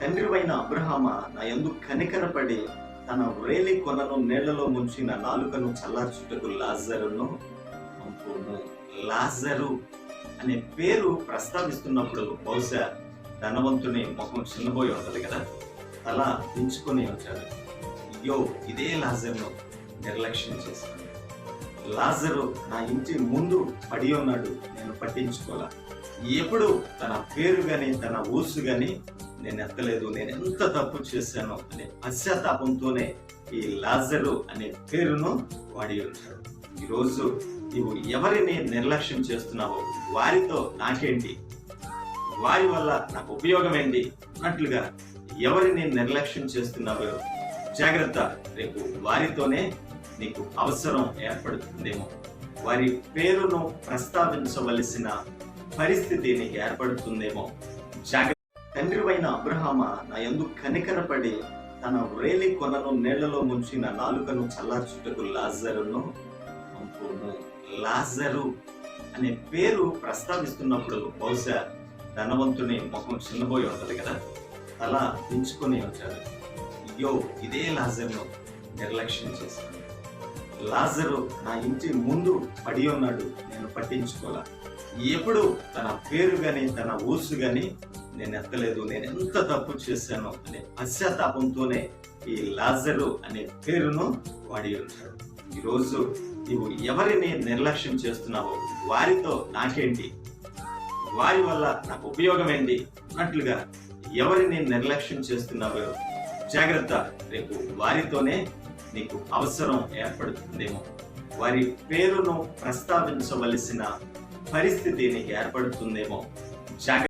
తండ్రివైన అబ్రహామ నా ఎందు కనికరపడి తన వ్రేలి కొనను నీళ్ళలో ముంచిన నాలుకను చల్లార్చుటకు లాజరును పంపును లాజరు అనే పేరు ప్రస్తావిస్తున్నప్పుడు బహుశా ధనవంతుని ముఖం చిన్నబోయి ఉంటది కదా? తల దించుకొని వచ్చాడు అయ్యో ఇదే లాజర్ను నిర్లక్ష్యం చేశాను. లాజరు నా ఇంటి ముందు పడి ఉన్నాడు. నేను పట్టించుకోలే. ఎప్పుడు తన పేరు కానీ తన ఊసు కానీ నేను ఎత్తలేదు నేను ఎంత తప్పు చేశాను అనే పశ్చాత్తాపంతోనే ఈ లాజరు అనే పేరును వాడి ఉంటాడు. ఈరోజు నువ్వు ఎవరిని నిర్లక్ష్యం చేస్తున్నావో వారితో నాకేంటి? వారి వల్ల నాకు ఉపయోగం ఏంటి అన్నట్లుగా ఎవరిని నిర్లక్ష్యం చేస్తున్నావో జాగ్రత్త రేపు వారితోనే నీకు అవసరం ఏర్పడుతుందేమో. వారి పేరును ప్రస్తావించవలసిన పరిస్థితి నీకు ఏర్పడుతుందేమో జాగ్రత్త. తండ్రివైన అబ్రహామ నా యందు కనికరపడి తన వ్రేలి కొనను నీళ్ళలో ముంచిన నాలుకను చల్లార్చుటకు లాజరును పంపును లాజరు అనే పేరు ప్రస్తావిస్తున్నప్పుడు బహుశా ధనవంతుని ముఖం చిన్నబోయి ఉంటది కదా? అలా దించుకొని ఉంటాడు అయ్యో ఇదే లాజర్ను నిర్లక్ష్యం చేశాను లాజరు నా ఇంటి ముందు పడి ఉన్నాడు. నేను పట్టించుకోలే. ఎప్పుడు తన పేరు కానీ తన ఊసు కానీ నేను ఎత్తలేదు నేను ఎంత తప్పు చేశాను అనే పశ్చాత్తాపంతోనే ఈ లాజరు అనే పేరును వాడి ఉంటాడు ఈరోజు నీవు ఎవరిని నిర్లక్ష్యం చేస్తున్నావో వారితో నాకేంటి? వారి వల్ల నాకు ఉపయోగం ఏంటి అన్నట్లుగా ఎవరిని నిర్లక్ష్యం చేస్తున్నావో జాగ్రత్త రేపు వారితోనే నీకు అవసరం ఏర్పడుతుందేమో. వారి పేరును ప్రస్తావించవలసిన పరిస్థితి నీకు ఏర్పడుతుందేమో. జాగ్రత్త